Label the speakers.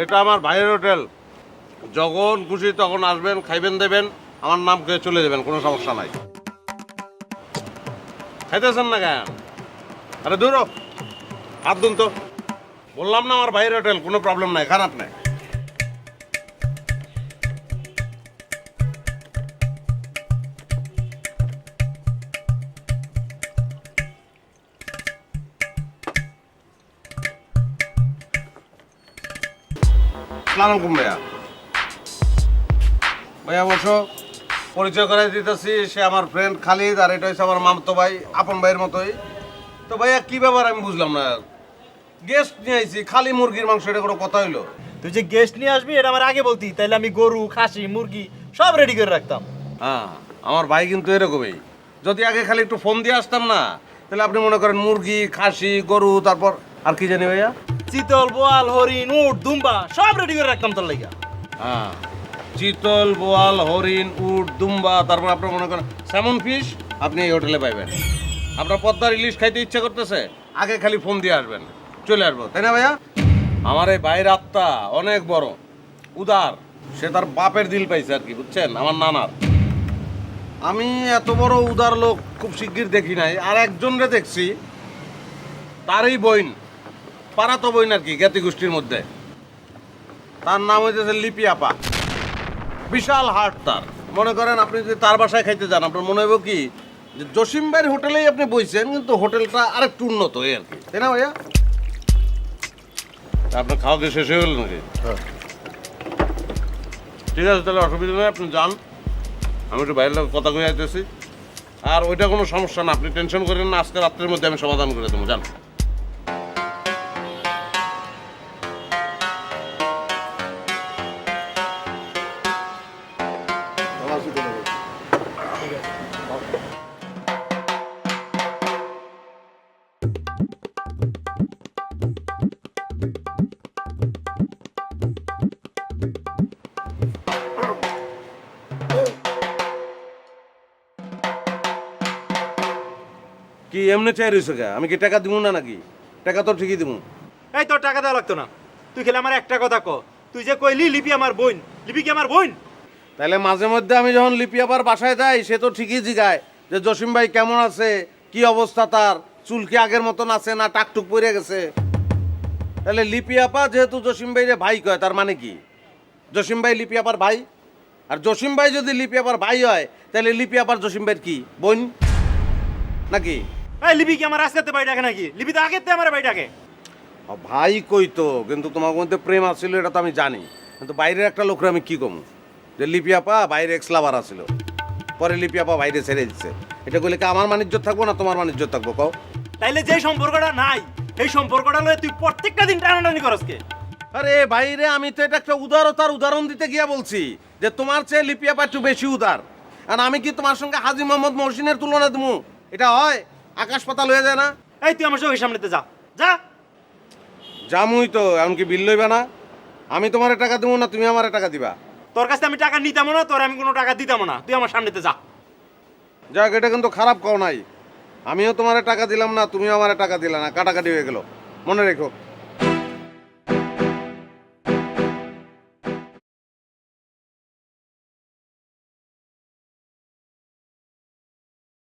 Speaker 1: এটা আমার ভাইয়ের হোটেল। যখন খুশি তখন আসবেন, খাইবেন, দেবেন। আমার নাম খেয়ে চলে যাবেন, কোনো সমস্যা নাই। খাইতেছেন না কেন? আরে দূর। হাত দুন তো বললাম না আমার ভাইয়ের হোটেল, কোনো প্রবলেম নাই, খারাপ নাই। সালাম আলাইকুম ভাইয়া। ভাইয়া বসো। পরিচয় করাই দিতেছি সে আমার ফ্রেন্ড খালিদ আর এটা হচ্ছে আমার মামতো ভাই আপন ভাইয়ের মতোই। তো ভাইয়া কি ব্যাপার আমি বুঝলাম না। গেস্ট নিয়ে আইছি খালি মুরগির মাংস এটা কোনো কথা হইল?
Speaker 2: তুই যে গেস্ট নিয়ে আসবি এটা আমার আগে বলতি। তাইলে আমি গরু খাসি মুরগি সব রেডি করে রাখতাম।
Speaker 1: হ্যাঁ আমার ভাই কিন্তু এরকমই। যদি আগে খালি একটু ফোন দিয়ে আসতাম না তাহলে আপনি মনে করেন মুরগি খাসি গরু তারপর আর কি জানি ভাইয়া?
Speaker 2: চিতল বোয়াল, হরিণ, উট, দুম্বা, সব রেডি করে রাখতাম তোর লাগা
Speaker 1: হ্যাঁ চিতল বোয়াল, হরিণ, উট, দুম্বা, তারপর আপনার মনে করেন স্যামন ফিশ আপনি এই হোটেলে পাইবেন। আপনার পদ্মার ইলিশ খাইতে ইচ্ছা করতেছে, আগে খালি ফোন দিয়ে আসবেন, চলে আসব, তাই না ভাইয়া? আমার এই ভাইয়ের আত্মা অনেক বড়, উদার, সে তার বাপের দিল পাইছে আর কি, বুঝছেন? আমার নানার। আমি এত বড় উদার লোক খুব শিগগির দেখি নাই, আর একজনরে দেখছি, তারই বইন। পাড়াতো বইন আর কি জ্ঞাতি গোষ্ঠীর মধ্যে? তার নাম হইতেছে লিপি আপা। বিশাল হাট তার। মনে করেন আপনি যদি তার বাসায় খাইতে যান আপনার মনে হবে কি যে জসিম ভাইয়ের হোটেলেই আপনি বইছেন কিন্তু হোটেলটা আরেকটু উন্নত এই আর কি। তাই না ভাইয়া? আপনার খাওয়া কি শেষ হয়ে গেল নাকি? ঠিক আছে তাহলে অসুবিধা নেই আপনি যান। আমি একটু বাইরের লোক কথা কয়ে আইতেছি। আর ওইটা কোনো সমস্যা না আপনি টেনশন করেন না আজকে রাত্রের মধ্যে আমি সমাধান করে দেবো যান। কি এমনি চাই রয়েছে কে আমি কি টাকা দিব না নাকি? টাকা তো ঠিকই দিব
Speaker 2: এই তোর টাকা দেওয়া লাগতো না। তুই খেলে আমার একটা কথা ক তুই যে কইলি লিপি আমার বোন লিপি কি আমার বোন?
Speaker 1: তাহলে মাঝে মধ্যে আমি যখন লিপি আবার বাসায় যাই সে তো ঠিকই জিগায় যে জসিম ভাই কেমন আছে? কি অবস্থা তার? চুল কি আগের মতন আছে না টাকটুক পড়ে গেছে? তাহলে লিপি আপা যেহেতু জসিম ভাইরে ভাই কয় তার মানে কি? জসিম ভাই লিপি আপার ভাই? আর জসিম ভাই যদি লিপি আপার ভাই হয় তাহলে লিপি আপার জসিম ভাইয়ের কি? বোন? নাকি?
Speaker 2: এই লিপি কি আমার আজকে বাড়ি ডাকে নাকি? লিপি তো আগের আমার বাড়ি ডাকে।
Speaker 1: ভাই কই তো কিন্তু তোমার মধ্যে প্রেম আছিল এটা তো আমি জানি। কিন্তু বাইরের একটা লোকের আমি কি কমু? যে লিপিয়াপা বাইরে এক্স লাভার আছিল। পরে লিপিয়াপা বাইরে ছেড়ে দিচ্ছে এটা কইলে কি আমার বাণিজ্য থাকব না তোমার বাণিজ্য থাকব কও?
Speaker 2: তাইলে যে সম্পর্কটা নাই এই সম্পর্কটা লয়ে তুই প্রত্যেকটা দিন টানাটানি করস কে?
Speaker 1: আরে বাইরে আমি তো এটা একটা উদারতার উদাহরণ দিতে গিয়া বলছি যে তোমার চেয়ে লিপিয়াপা একটু বেশি উদার। আর আমি কি তোমার সঙ্গে হাজি মোহাম্মদ মহসিনের তুলনা দেবো এটা হয়? আকাশ পাতাল হয়ে যায় না।
Speaker 2: এই তুই আমার চোখের সামনেতে যা। যা।
Speaker 1: জামুই তো এমনকি বিল লইবে না। আমি তোমার টাকা দেবো না তুমি আমার টাকা দিবা।
Speaker 2: তোর কাছে আমি টাকা নিতাম না তোর আমি কোনো টাকা দিতাম না। তুই আমার সামনেতে যা।
Speaker 1: যাক এটা কিন্তু খারাপ কও নাই। আমিও তোমার টাকা দিলাম না তুমিও আমার টাকা দিলা না। কাটাকাটি হয়ে গেল। মনে রেখো।